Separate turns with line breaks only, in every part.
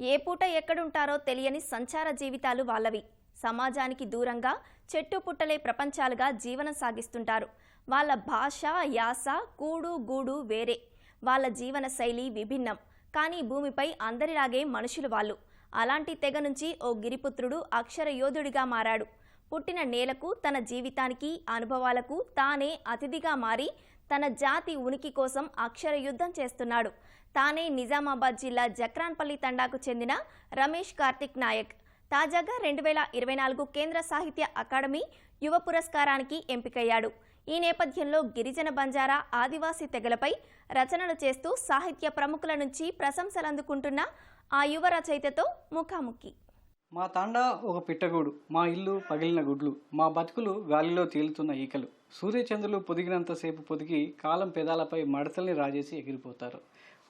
ఏ పూట ఎక్కడుంటారో తెలియని సంచార జీవితాలు వాళ్ళవి. సమాజానికి దూరంగా చెట్టు పుట్టలే ప్రపంచాలుగా జీవనం సాగిస్తుంటారు. వాళ్ళ భాష యాస కూడు గూడు వేరే. వాళ్ళ జీవన శైలి విభిన్నం. కానీ భూమిపై అందరిలాగే మనుషులు వాళ్ళు. అలాంటి తెగ నుంచి ఓ గిరిపుత్రుడు అక్షర యోధుడిగా మారాడు. పుట్టిన నేలకు తన జీవితానికి అనుభవాలకు తానే అతిథిగా మారి తన జాతి ఉనికి కోసం అక్షర యుద్ధం చేస్తున్నాడు. తానే నిజామాబాద్ జిల్లా జక్రాన్పల్లి తండాకు చెందిన రమేష్ కార్తిక్ నాయక్. తాజాగా రెండు వేల ఇరవై నాలుగు కేంద్ర సాహిత్య అకాడమీ యువ పురస్కారానికి ఎంపికయ్యాడు. ఈ నేపథ్యంలో గిరిజన బంజారా ఆదివాసీ తెగలపై రచనలు చేస్తూ సాహిత్య ప్రముఖుల నుంచి ప్రశంసలు అందుకుంటున్న ఆ యువ రచయితతో ముఖాముఖి.
మా తాండా ఒక పిట్టగూడు మా ఇల్లు పగిలిన గుడ్లు మా బతుకులు గాలిలో తేలుతున్న ఈకలు. సూర్యచంద్రులు పొదిగినంతసేపు పొదిగి కాలం పెదాలపై మడతల్ని రాజేసి ఎగిరిపోతారు.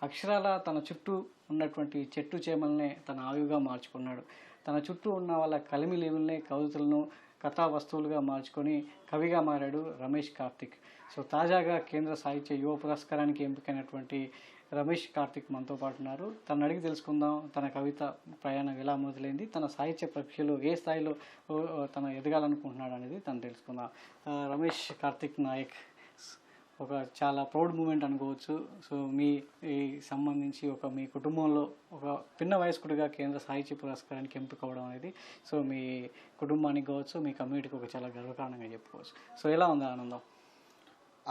అక్షరాల తన చుట్టూ ఉన్నటువంటి చెట్టు చేమల్నే తన ఆయువుగా మార్చుకున్నాడు. తన చుట్టూ ఉన్న వాళ్ళ కలిమిలేములనే కవితలను కథా వస్తువులుగా మార్చుకొని కవిగా మారాడు రమేష్ కార్తిక్. సో తాజాగా కేంద్ర సాహిత్య యువ పురస్కారానికి ఎంపికైనటువంటి రమేష్ కార్తిక్ మనతో పాటు ఉన్నారు. తను అడిగి తెలుసుకుందాం తన కవిత ప్రయాణం ఎలా మొదలైంది తన సాహిత్య ప్రక్రియలో ఏ స్థాయిలో తను ఎదగాలనుకుంటున్నాడు అనేది తను తెలుసుకుందాం. రమేష్ కార్తిక్ నాయక్ ఒక చాలా ప్రౌడ్ మూమెంట్ అనుకోవచ్చు. సో మీ ఈ సంబంధించి ఒక మీ కుటుంబంలో ఒక పిన్న వయస్కుడిగా కేంద్ర సాహిత్య పురస్కారానికి ఎంపిక అవ్వడం అనేది సో మీ కుటుంబానికి కావచ్చు మీ కమ్యూనిటీకి ఒక చాలా గర్వకారణంగా చెప్పుకోవచ్చు. సో ఎలా ఉంది ఆనందం?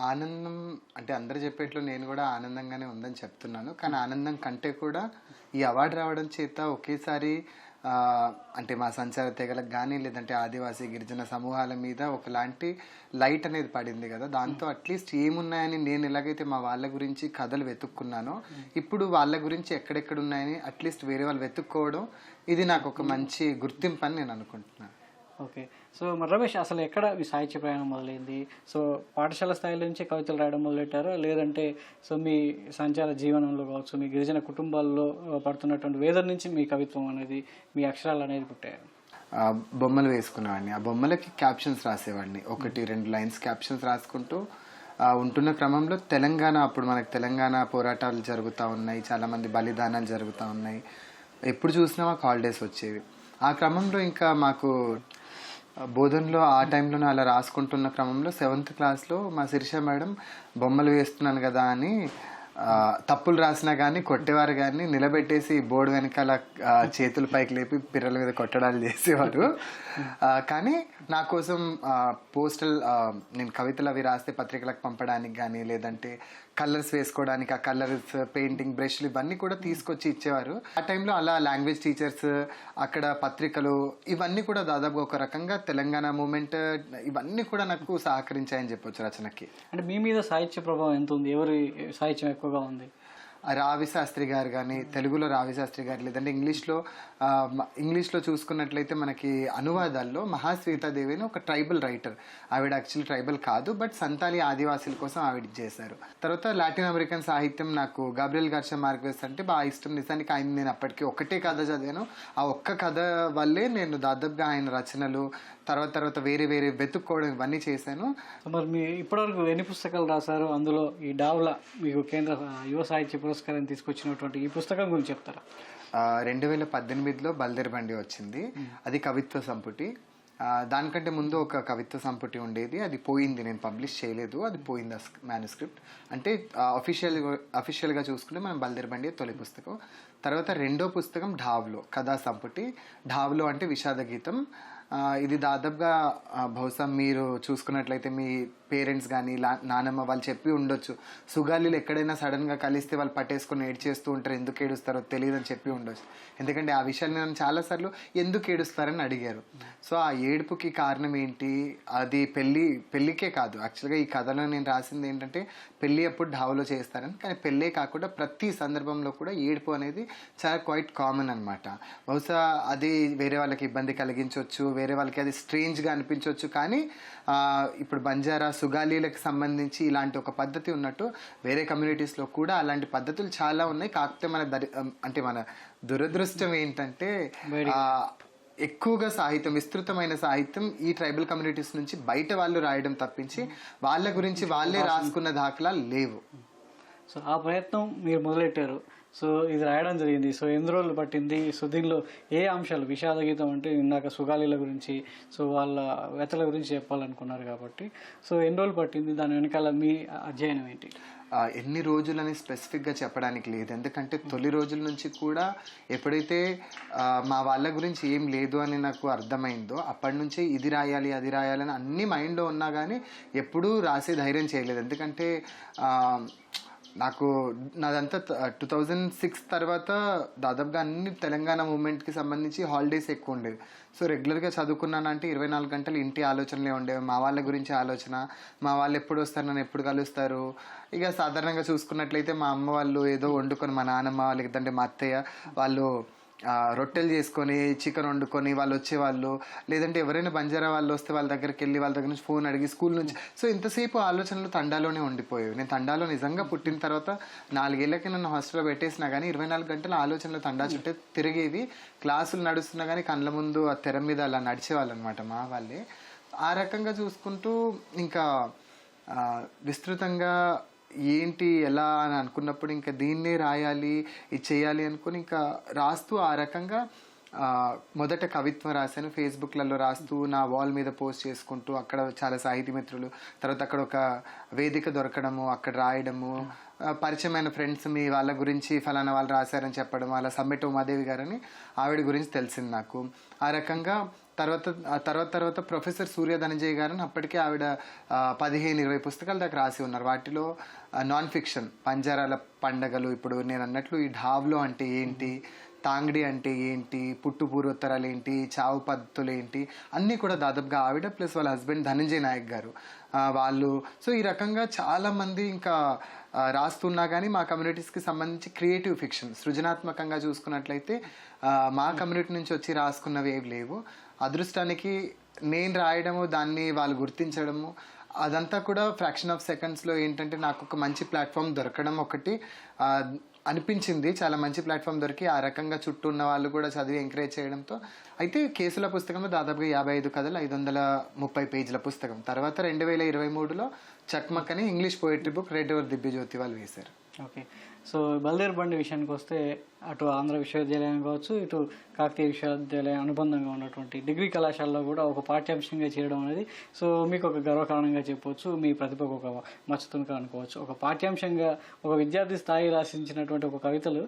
ఆనందం అంటే అందరు చెప్పేట్లు నేను కూడా ఆనందంగానే ఉందని చెప్తున్నాను. కానీ ఆనందం కంటే కూడా ఈ అవార్డు రావడం చేత ఒకేసారి అంటే మా సంచార తెగలకు కానీ లేదంటే ఆదివాసీ గిరిజన సమూహాల మీద ఒకలాంటి లైట్ అనేది పడింది కదా. దాంతో అట్లీస్ట్ ఏమున్నాయని నేను ఎలాగైతే మా వాళ్ళ గురించి కథలు వెతుక్కున్నానో ఇప్పుడు వాళ్ళ గురించి ఎక్కడెక్కడ ఉన్నాయని అట్లీస్ట్ వేరే వాళ్ళు వెతుక్కోవడం ఇది నాకు ఒక మంచి గుర్తింపు అని నేను అనుకుంటున్నాను.
ఓకే. సో మరి రమేష్ అసలు ఎక్కడ మీ సాహిత్య ప్రయాణం మొదలైంది? సో పాఠశాల స్థాయిలో నుంచి కవితలు రాయడం మొదలెట్టారా? లేదంటే సో మీ సంచార జీవనంలో కావచ్చు మీ గిరిజన కుటుంబాల్లో పడుతున్నటువంటి వేదన నుంచి మీ కవిత్వం అనేది మీ అక్షరాలు అనేది
పుట్టాయి? బొమ్మలు వేసుకునేవాడిని. ఆ బొమ్మలకి క్యాప్షన్స్ రాసేవాడిని. ఒకటి రెండు లైన్స్ క్యాప్షన్స్ రాసుకుంటూ ఉంటున్న క్రమంలో తెలంగాణ అప్పుడు మనకు తెలంగాణ పోరాటాలు జరుగుతూ ఉన్నాయి చాలామంది బలిదానాలు జరుగుతూ ఉన్నాయి. ఎప్పుడు చూసినా మాకు హాలిడేస్ వచ్చేవి. ఆ క్రమంలో ఇంకా మాకు బోధనలో ఆ టైంలోనే అలా రాసుకుంటున్న క్రమంలో సెవెంత్ క్లాస్లో మా శిరీష మేడం బొమ్మలు వేస్తున్నాను కదా అని తప్పులు రాసినా కానీ కొట్టేవారు కానీ నిలబెట్టేసి బోర్డు వెనకాల చేతులు పైకి లేపి పిల్లల మీద కొట్టడాలు చేసేవారు. కానీ నా కోసం పోస్టల్ నేను కవితలు అవి రాస్తే పత్రికలకు పంపడానికి కానీ లేదంటే కలర్స్ వేసుకోవడానికి ఆ కలర్స్ పెయింటింగ్ బ్రష్లు ఇవన్నీ కూడా తీసుకొచ్చి ఇచ్చేవారు. ఆ టైంలో అలా లాంగ్వేజ్ టీచర్స్ అక్కడ పత్రికలు ఇవన్నీ కూడా దాదాపు ఒక రకంగా తెలంగాణ మూమెంట్ ఇవన్నీ కూడా నాకు సహకరించాయని చెప్పొచ్చు రచనకి.
అంటే మీ మీద సాహిత్య ప్రభావం ఎంత ఉంది? ఎవరి సాహిత్యం ఎక్కువగా ఉంది?
రావి శాస్త్రి గారు కానీ తెలుగులో రావి శాస్త్రి గారు లేదంటే ఇంగ్లీష్లో ఇంగ్లీష్లో చూసుకున్నట్లయితే మనకి అనువాదాల్లో మహాశ్వేతాదేవి అని ఒక ట్రైబల్ రైటర్. ఆవిడ యాక్చువల్లీ ట్రైబల్ కాదు బట్ సంతాలి ఆదివాసీల కోసం ఆవిడ చేశారు. తర్వాత లాటిన్ అమెరికన్ సాహిత్యం నాకు గాబ్రియల్ గార్షా మార్క్వెస్ అంటే బాగా ఇష్టం. నిజానికి ఆయన నేను అప్పటికి ఒకటే కథ చదివాను. ఆ ఒక్క కథ వల్లే నేను దాదాపుగా ఆయన రచనలు తర్వాత తర్వాత వేరే వేరే వెతుక్కోవడం ఇవన్నీ చేశాను.
మరి మీ ఇప్పటివరకు ఎన్ని పుస్తకాలు రాశారు? అందులో ఈ డావ్లా మీకు కేంద్ర యువ సాహిత్య పురస్కారం తీసుకొచ్చినటువంటి ఈ పుస్తకం గురించి చెప్తారా?
రెండు వేల పద్దెనిమిదిలో బల్దేర్ బండి వచ్చింది. అది కవిత్వ సంపుటి. దానికంటే ముందు ఒక కవిత్వ సంపుటి ఉండేది. అది పోయింది నేను పబ్లిష్ చేయలేదు. అది పోయింది మేనుస్క్రిప్ట్ అంటే అఫీషియల్ అఫీషియల్గా చూసుకుంటే మనం బల్దేర్ బండి తొలి పుస్తకం. తర్వాత రెండో పుస్తకం ఢావ్లో కథా సంపుటి. ఢావ్లో అంటే విషాద గీతం. ఇది దాదాపుగా బహుశా మీరు చూసుకున్నట్లయితే మీ పేరెంట్స్ కానీ నానమ్మ వాళ్ళు చెప్పి ఉండొచ్చు. సుగాలీలు ఎక్కడైనా సడన్గా కలిస్తే వాళ్ళు పట్టేసుకొని ఏడ్చేస్తూ ఉంటారు ఎందుకు ఏడుస్తారో తెలియదని చెప్పి ఉండొచ్చు. ఎందుకంటే ఆ విషయాన్ని నన్ను చాలాసార్లు ఎందుకు ఏడుస్తారని అడిగారు. సో ఆ ఏడుపుకి కారణం ఏంటి? అది పెళ్ళి పెళ్ళికే కాదు. యాక్చువల్గా ఈ కథలో నేను రాసింది ఏంటంటే పెళ్ళి అప్పుడు ఢావలో చేస్తారని. కానీ పెళ్ళే కాకుండా ప్రతి సందర్భంలో కూడా ఏడుపు అనేది చాలా క్వైట్ కామన్ అనమాట బహుశా అది వేరే వాళ్ళకి ఇబ్బంది కలిగించవచ్చు వేరే వాళ్ళకి అది స్ట్రేంజ్గా అనిపించవచ్చు కానీ ఇప్పుడు బంజారా సుగాలీలకు సంబంధించి ఇలాంటి ఒక పద్ధతి ఉన్నట్టు వేరే కమ్యూనిటీస్లో కూడా అలాంటి పద్ధతులు చాలా ఉన్నాయి. కాకపోతే మన దరి అంటే మన దురదృష్టం ఏంటంటే ఎక్కువగా సాహిత్యం విస్తృతమైన సాహిత్యం ఈ ట్రైబల్ కమ్యూనిటీస్ నుంచి బయట వాళ్ళు రాయడం తప్పించి వాళ్ళ గురించి వాళ్ళే రాసుకున్న దాఖలాలు లేవు.
సో ఆ ప్రయత్నం మీరు మొదలెట్టారు. సో ఇది రాయడం జరిగింది. సో ఎన్ని రోజులు పట్టింది? సో దీనిలో ఏ అంశాలు? విషాద గీతం అంటే ఇందాక సుగాలిల గురించి సో వాళ్ళ వ్యతల గురించి చెప్పాలనుకున్నారు కాబట్టి. సో ఎన్ని రోజులు పట్టింది? దాని వెనకాల మీ అధ్యయనం ఏంటి?
ఎన్ని ఎన్ని రోజులని స్పెసిఫిక్గా చెప్పడానికి లేదు. ఎందుకంటే తొలి రోజుల నుంచి కూడా ఎప్పుడైతే మా వాళ్ళ గురించి ఏం లేదు అని నాకు అర్థమైందో అప్పటి నుంచి ఇది రాయాలి అది రాయాలని అన్ని మైండ్లో ఉన్నా కానీ ఎప్పుడూ రాసే ధైర్యం చేయలేదు. ఎందుకంటే నాకు నాదంతా టూ థౌజండ్ సిక్స్ తర్వాత దాదాపుగా అన్ని తెలంగాణ మూమెంట్కి సంబంధించి హాలిడేస్ ఎక్కువ ఉండేవి. సో రెగ్యులర్గా చదువుకున్నానంటే ఇరవై నాలుగు గంటలు ఇంటి ఆలోచనలే ఉండేవి. మా వాళ్ళ గురించి ఆలోచన మా వాళ్ళు ఎప్పుడు వస్తారు నన్ను ఎప్పుడు కలుస్తారు. ఇక సాధారణంగా చూసుకున్నట్లయితే మా అమ్మ వాళ్ళు ఏదో వండుకొని మా నాన్నమ్మ లేదంటే మా అత్తయ్య వాళ్ళు రొట్టెలు చేసుకొని చికెన్ వండుకొని వాళ్ళు వచ్చేవాళ్ళు. లేదంటే ఎవరైనా బంజారా వాళ్ళు వస్తే వాళ్ళ దగ్గరికి వెళ్ళి వాళ్ళ దగ్గర నుంచి ఫోన్ అడిగి స్కూల్ నుంచి. సో ఇంతసేపు ఆలోచనలు తండాలోనే ఉండిపోయేవి. నేను తండాలో నిజంగా పుట్టిన తర్వాత నాలుగేళ్ళకి నన్ను హాస్టల్లో పెట్టేసినా కానీ ఇరవై నాలుగు గంటల ఆలోచనలు తండా చుట్టే తిరిగేవి. క్లాసులు నడుస్తున్నా కానీ కళ్ళ ముందు ఆ తెర మీద అలా నడిచేవాళ్ళు అనమాట మా వాళ్ళే. ఆ రకంగా చూసుకుంటూ ఇంకా విస్తృతంగా ఏంటి ఎలా అని అనుకున్నప్పుడు ఇంకా దీన్నే రాయాలి ఇది చేయాలి అనుకుని ఇంకా రాస్తూ ఆ రకంగా మొదట కవిత్వం రాశాను. ఫేస్బుక్లలో రాస్తూ నా వాల్ మీద పోస్ట్ చేసుకుంటూ అక్కడ చాలా సాహితీ మిత్రులు తర్వాత అక్కడ ఒక వేదిక దొరకడము అక్కడ రాయడము పరిచయమైన ఫ్రెండ్స్ మీ వాళ్ళ గురించి ఫలానా వాళ్ళు రాశారని చెప్పడం అలా సమ్మెట్ ఉమాదేవి గారని ఆవిడ గురించి తెలిసింది నాకు. ఆ రకంగా తర్వాత తర్వాత తర్వాత ప్రొఫెసర్ సూర్య ధనంజయ్ గారిని అప్పటికే ఆవిడ పదిహేను ఇరవై పుస్తకాలు దాకా రాసి ఉన్నారు. వాటిలో నాన్ ఫిక్షన్ పంజారాల పండగలు ఇప్పుడు నేను అన్నట్లు ఈ ఢాబ్లో అంటే ఏంటి తాంగడి అంటే ఏంటి పుట్టు పూర్వోత్తరాలు ఏంటి చావు పద్ధతులు ఏంటి అన్నీ కూడా దాదాపుగా ఆవిడ ప్లస్ వాళ్ళ హస్బెండ్ ధనంజయ్ నాయక్ గారు. వాళ్ళు సో ఈ రకంగా చాలామంది ఇంకా రాస్తున్నా కానీ మా కమ్యూనిటీస్కి సంబంధించి క్రియేటివ్ ఫిక్షన్ సృజనాత్మకంగా చూసుకున్నట్లయితే మా కమ్యూనిటీ నుంచి వచ్చి రాసుకున్నవి ఏవి లేవు. అదృష్టానికి నేను రాయడము దాన్ని వాళ్ళు గుర్తించడము అదంతా కూడా ఫ్రాక్షన్ ఆఫ్ సెకండ్స్లో ఏంటంటే నాకు ఒక మంచి ప్లాట్ఫామ్ దొరకడం ఒకటి అనిపించింది. చాలా మంచి ప్లాట్ఫామ్ దొరికి ఆ రకంగా చుట్టూ ఉన్న వాళ్ళు కూడా చదివి ఎంకరేజ్ చేయడంతో. అయితే కేసుల పుస్తకంలో దాదాపుగా యాభై ఐదు కథలు ఐదు వందల ముప్పై పేజీల పుస్తకం. తర్వాత రెండు వేల ఇరవై మూడులో చక్మక్ అని English poetry book red over Divyajyoti వాళ్ళు వేశారు.
ఓకే. సో బల్దేర్ బండి విషయానికి వస్తే అటు ఆంధ్ర విశ్వవిద్యాలయం కావచ్చు ఇటు కాకతీయ విశ్వవిద్యాలయం అనుబంధంగా ఉన్నటువంటి డిగ్రీ కళాశాలలో కూడా ఒక పాఠ్యాంశంగా చేయడం అనేది సో మీకు ఒక గర్వకారణంగా చెప్పవచ్చు మీ ప్రతిభకు ఒక మచ్చతునుక అనుకోవచ్చు. ఒక పాఠ్యాంశంగా ఒక విద్యార్థి స్థాయి రాసించినటువంటి ఒక కవితలు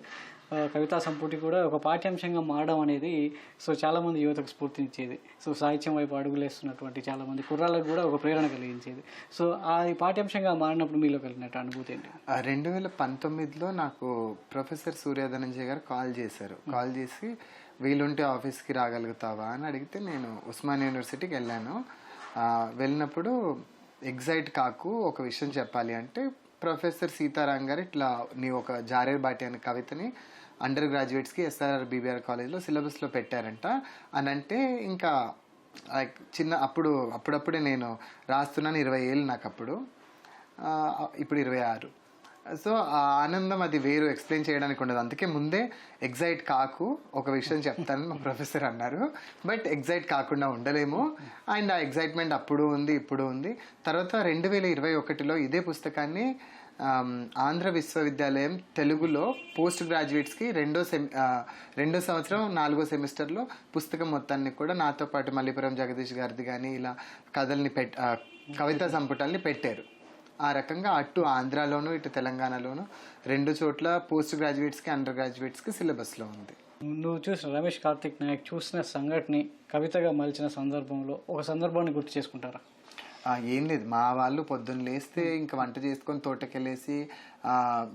కవితా సంపుటి కూడా ఒక పాఠ్యాంశంగా మారడం అనేది సో చాలామంది యువతకు స్ఫూర్తినిచ్చేది. సో సాహిత్యం వైపు అడుగులేస్తున్నటువంటి చాలామంది కుర్రాళ్ళకు కూడా ఒక ప్రేరణ కలిగించేది. సో ఆ పాఠ్యాంశంగా మారినప్పుడు మీలో కలిగినట్టు అనుభూతి ఏంటి?
ఆ, రెండు వేల పంతొమ్మిదిలో నాకు ప్రొఫెసర్ సూర్యధనంజయ్ గారు కాల్ చేశారు. కాల్ చేసి వీలుంటే ఆఫీస్కి రాగలుగుతావా? అని అడిగితే నేను ఉస్మాన్ యూనివర్సిటీకి వెళ్ళాను. వెళ్ళినప్పుడు ఎగ్జైట్ కాకు ఒక విషయం చెప్పాలి అంటే ప్రొఫెసర్ సీతారాం గారు ఇట్లా నీ ఒక జారేర్ బాటి అనే కవితని అండర్ గ్రాడ్యుయేట్స్కి ఎస్ఆర్ఆర్ బీబీఆర్ కాలేజ్లో సిలబస్లో పెట్టారంట. అని అంటే ఇంకా లైక్ చిన్న అప్పుడు అప్పుడప్పుడే నేను రాస్తున్నాను ఇరవై ఏళ్ళు నాకు అప్పుడు ఇప్పుడు ఇరవై ఆరు. సో ఆ ఆనందం అది వేరు ఎక్స్ప్లెయిన్ చేయడానికి ఉండదు. అందుకే ముందే ఎగ్జైట్ కాకు ఒక విషయం చెప్తాను మా ప్రొఫెసర్ అన్నారు. బట్ ఎగ్జైట్ కాకుండా ఉండలేము. అండ్ ఆ ఎగ్జైట్మెంట్ అప్పుడు ఉంది ఇప్పుడు ఉంది. తర్వాత రెండు వేల ఇరవై ఒకటిలో ఇదే పుస్తకాన్ని ఆంధ్ర విశ్వవిద్యాలయం తెలుగులో పోస్ట్ గ్రాడ్యుయేట్స్కి రెండో సెమి రెండో సంవత్సరం నాలుగో సెమిస్టర్లో పుస్తకం మొత్తాన్ని కూడా నాతో పాటు మల్లిపురం జగదీష్ గారిది కానీ ఇలా కథల్ని పెట్ కవితా సంపుటాల్ని పెట్టారు. ఆ రకంగా అటు ఆంధ్రాలోను ఇటు తెలంగాణలోను రెండు చోట్ల పోస్ట్ గ్రాడ్యుయేట్స్కి అండర్ గ్రాడ్యుయేట్స్కి సిలబస్లో ఉంది.
నువ్వు చూసిన రమేష్ కార్తిక్ నాయక్ చూసిన సంఘటనని కవితగా మలిచిన సందర్భంలో ఒక సందర్భాన్ని గుర్తు చేసుకుంటారా?
ఏం లేదు. మా వాళ్ళు పొద్దున్న లేస్తే ఇంకా వంట చేసుకొని తోటకెళ్ళేసి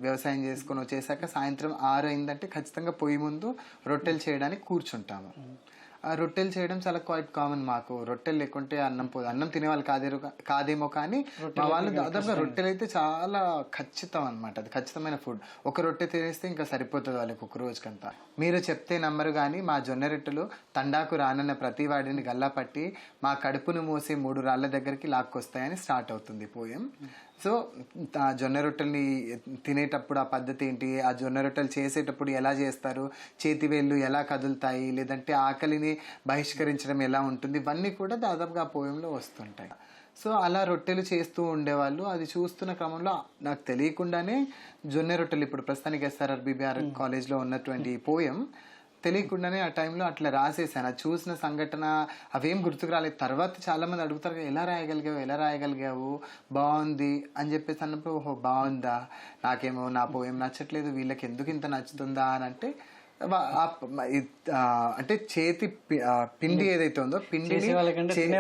వ్యవసాయం చేసుకొని వచ్చేసాక సాయంత్రం ఆరు అయిందంటే ఖచ్చితంగా పొయ్యి ముందు రొట్టెలు చేయడానికి కూర్చుంటాము. రొట్టెలు చేయడం చాలా క్వైట్ కామన్ మాకు. రొట్టెలు లేకుంటే అన్నం పోదు అన్నం తినేవాళ్ళు కాదేమో కాదేమో కానీ మా వాళ్ళు దాదాపుగా రొట్టెలు అయితే చాలా ఖచ్చితం అనమాట అది ఖచ్చితమైన ఫుడ్ ఒక రొట్టె తినేస్తే ఇంకా సరిపోతుంది వాళ్ళకి ఒక రోజుకంతా. మీరు చెప్తే నమ్మరు కానీ మా జొన్న రొట్టెలు తండాకు రానన్న ప్రతి వాడిని గల్లా పట్టి మా కడుపును మోసే మూడు రాళ్ళ దగ్గరికి లాక్కొస్తాయని స్టార్ట్ అవుతుంది పోయం. సో ఆ జొన్న రొట్టెల్ని తినేటప్పుడు ఆ పద్ధతి ఏంటి? ఆ జొన్న రొట్టెలు చేసేటప్పుడు ఎలా చేస్తారు? చేతి వేళ్ళు ఎలా కదులుతాయి? లేదంటే ఆకలిని బహిష్కరించడం ఎలా ఉంటుంది? ఇవన్నీ కూడా దాదాపుగా ఆ పోయంలో వస్తుంటాయి. సో అలా రొట్టెలు చేస్తూ ఉండేవాళ్ళు. అది చూస్తున్న క్రమంలో నాకు తెలియకుండానే జొన్నె రొట్టెలు ఇప్పుడు ప్రస్తుతానికి ఎస్ఆర్ఆర్ బీబీఆర్ కాలేజ్లో ఉన్నటువంటి పోయం. తెలియకుండానే ఆ టైంలో అట్లా రాసేసాను అది చూసిన సంఘటన అవేం గుర్తుకు రాలేదు. తర్వాత చాలా మంది అడుగుతారు "కదా, ఎలా రాయగలిగావు? ఎలా రాయగలిగావు? బాగుంది? అని చెప్పేసి అన్నప్పుడు ఓహో బాగుందా? నాకేమో నా పోయం నచ్చట్లేదు. వీళ్ళకి ఎందుకు ఇంత నచ్చుతుందా? అని అంటే అంటే చేతి పిండి ఏదైతే ఉందో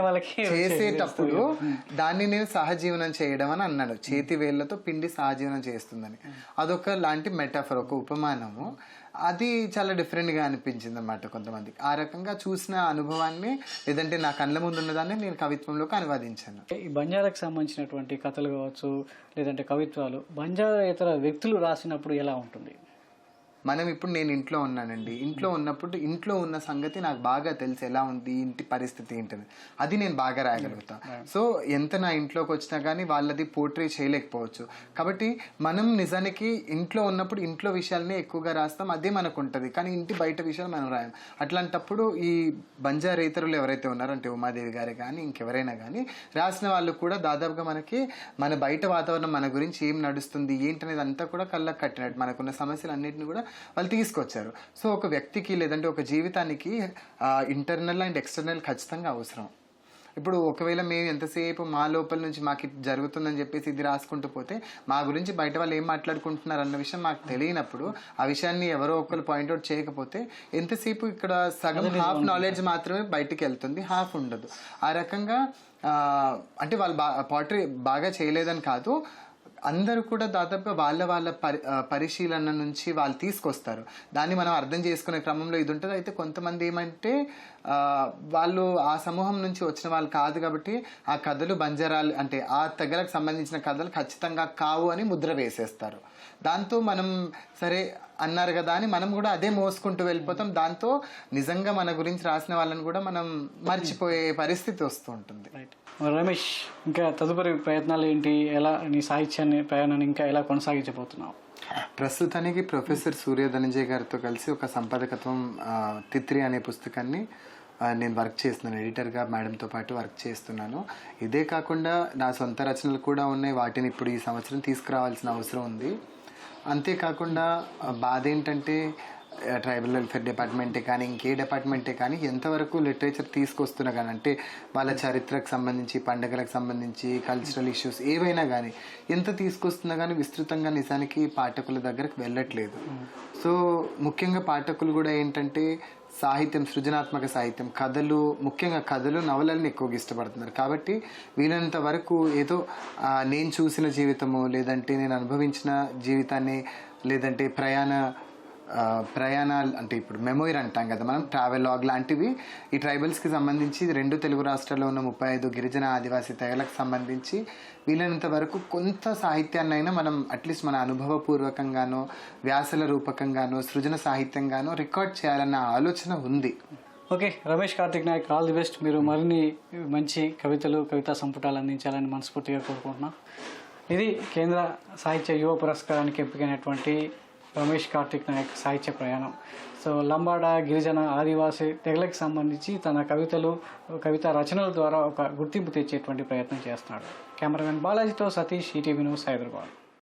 వాళ్ళకి
చేసేటప్పుడు దాన్ని నేను సహజీవనం చేయడం అని అన్నాడు. చేతి వేళ్ళతో పిండి సహజీవనం చేస్తుందని. అదొక లాంటి మెటాఫర్ ఒక ఉపమానము. అది చాలా డిఫరెంట్గా అనిపించింది అనమాట కొంతమందికి. ఆ రకంగా చూసిన అనుభవాన్ని లేదంటే నా కళ్ళ ముందు ఉన్నదాన్ని నేను కవిత్వంలోకి అనువాదించాను.
ఈ బంజారాకు సంబంధించినటువంటి కథలు కావచ్చు లేదంటే కవిత్వాలు బంజారా ఇతర వ్యక్తులు రాసినప్పుడు ఎలా ఉంటుంది?
మనం ఇప్పుడు నేను ఇంట్లో ఉన్నానండి. ఇంట్లో ఉన్నప్పుడు ఇంట్లో ఉన్న సంగతి నాకు బాగా తెలుసు. ఎలా ఉంది ఇంటి పరిస్థితి ఏంటని అది నేను బాగా రాయగలుగుతా. సో ఎంత నా ఇంట్లోకి వచ్చినా కానీ వాళ్ళది పోర్ట్రే చేయలేకపోవచ్చు. కాబట్టి మనం నిజానికి ఇంట్లో ఉన్నప్పుడు ఇంట్లో విషయాలనే ఎక్కువగా రాస్తాం. అదే మనకు ఉంటుంది కానీ ఇంటి బయట విషయాలు మనం రాయం. అట్లాంటప్పుడు ఈ బంజారేతరులు ఎవరైతే ఉన్నారో అంటే ఉమాదేవి గారే కానీ ఇంకెవరైనా కానీ రాసిన వాళ్ళు కూడా దాదాపుగా మనకి మన బయట వాతావరణం మన గురించి ఏం నడుస్తుంది ఏంటనేది అంతా కూడా కళ్ళకు కట్టినట్టు మనకున్న సమస్యలు అన్నింటిని కూడా వాళ్ళు తీసుకొచ్చారు. సో ఒక వ్యక్తికి లేదంటే ఒక జీవితానికి ఇంటర్నల్ అండ్ ఎక్స్టర్నల్ ఖచ్చితంగా అవసరం. ఇప్పుడు ఒకవేళ మేము ఎంతసేపు మా లోపల నుంచి మాకు ఇది జరుగుతుందని చెప్పేసి ఇది రాసుకుంటూ పోతే మా గురించి బయట వాళ్ళు ఏం మాట్లాడుకుంటున్నారు అన్న విషయం మాకు తెలియనప్పుడు ఆ విషయాన్ని ఎవరో ఒకరు పాయింట్అవుట్ చేయకపోతే ఎంతసేపు ఇక్కడ సగం హాఫ్ నాలెడ్జ్ మాత్రమే బయటికి వెళ్తుంది హాఫ్ ఉండదు. ఆ రకంగా అంటే వాళ్ళు బా పాటరీ బాగా చేయలేదని కాదు అందరూ కూడా దాదాపుగా వాళ్ళ వాళ్ళ పరి పరిశీలన నుంచి వాళ్ళు తీసుకొస్తారు. దాన్ని మనం అర్థం చేసుకునే క్రమంలో ఇది ఉంటుంది. అయితే కొంతమంది ఏమంటే వాళ్ళు ఆ సమూహం నుంచి వచ్చిన వాళ్ళు కాదు కాబట్టి ఆ కథలు బంజరాలు అంటే ఆ తెగలకు సంబంధించిన కథలు ఖచ్చితంగా కావు అని ముద్ర వేసేస్తారు. దాంతో మనం సరే అన్నారు కదా అని మనం కూడా అదే మోసుకుంటూ వెళ్ళిపోతాం. దాంతో నిజంగా మన గురించి రాసిన వాళ్ళని కూడా మనం మర్చిపోయే పరిస్థితి వస్తూ ఉంటుంది.
రైట్ రమేష్ ఇంకా తదుపరి ప్రయత్నాలు ఏంటి? ఎలా నీ సాహిత్యాన్ని ప్రయాణాన్ని ఇంకా ఎలా కొనసాగించబోతున్నావు?
ప్రస్తుతానికి ప్రొఫెసర్ సూర్య ధనంజయ్ గారితో కలిసి ఒక సంపాదకత్వం తిత్రి అనే పుస్తకాన్ని నేను వర్క్ చేస్తున్నాను. ఎడిటర్గా మేడంతో పాటు వర్క్ చేస్తున్నాను. ఇదే కాకుండా నా సొంత రచనలు కూడా ఉన్నాయి. వాటిని ఇప్పుడు ఈ సంవత్సరం తీసుకురావాల్సిన అవసరం ఉంది. అంతేకాకుండా బాధ ఏంటంటే ట్రైబల్ వెల్ఫేర్ డిపార్ట్మెంటే కానీ ఇంకే డిపార్ట్మెంటే కానీ ఎంతవరకు లిటరేచర్ తీసుకొస్తున్నా కానీ అంటే వాళ్ళ చరిత్రకు సంబంధించి పండుగలకు సంబంధించి కల్చరల్ ఇష్యూస్ ఏవైనా కానీ ఎంత తీసుకొస్తున్నా కానీ విస్తృతంగా నిజానికి పాఠకుల దగ్గరకు వెళ్ళట్లేదు. సో ముఖ్యంగా పాఠకులు కూడా ఏంటంటే సాహిత్యం సృజనాత్మక సాహిత్యం కథలు ముఖ్యంగా కథలు నవలలను ఎక్కువగా ఇష్టపడుతున్నారు. కాబట్టి వీలైనంత వరకు ఏదో నేను చూసిన జీవితము లేదంటే నేను అనుభవించిన జీవితాన్ని లేదంటే ప్రయాణ ప్రయాణాలు అంటే ఇప్పుడు మెమోయిర్ అంటాం కదా మనం ట్రావెల్ లాగ్ లాంటివి. ఈ ట్రైబల్స్కి సంబంధించి రెండు తెలుగు రాష్ట్రాల్లో ఉన్న ముప్పై ఐదు గిరిజన ఆదివాసీ తెగలకు సంబంధించి వీలైనంత వరకు కొంత సాహిత్యాన్నైనా మనం అట్లీస్ట్ మన అనుభవపూర్వకంగానో వ్యాసల రూపకంగానో సృజన సాహిత్యంగానో రికార్డ్ చేయాలన్న ఆలోచన ఉంది.
Okay Ramesh Karthik Nayak all the best. మీరు మరిన్ని మంచి కవితలు కవితా సంపుటాలు అందించాలని మనస్ఫూర్తిగా కోరుకుంటున్నాం. ఇది కేంద్ర సాహిత్య యువ పురస్కారానికి ఎంపికైనటువంటి రమేష్ కార్తిక్ నాయక్ సాహిత్య ప్రయాణం. సో లంబాడ గిరిజన ఆదివాసీ తెగలకు సంబంధించి తన కవితలు కవిత రచనల ద్వారా ఒక గుర్తింపు తెచ్చేటువంటి ప్రయత్నం చేస్తున్నాడు. కెమెరామెన్ బాలాజీతో సతీష్ ఈటీవీ న్యూస్ హైదరాబాద్.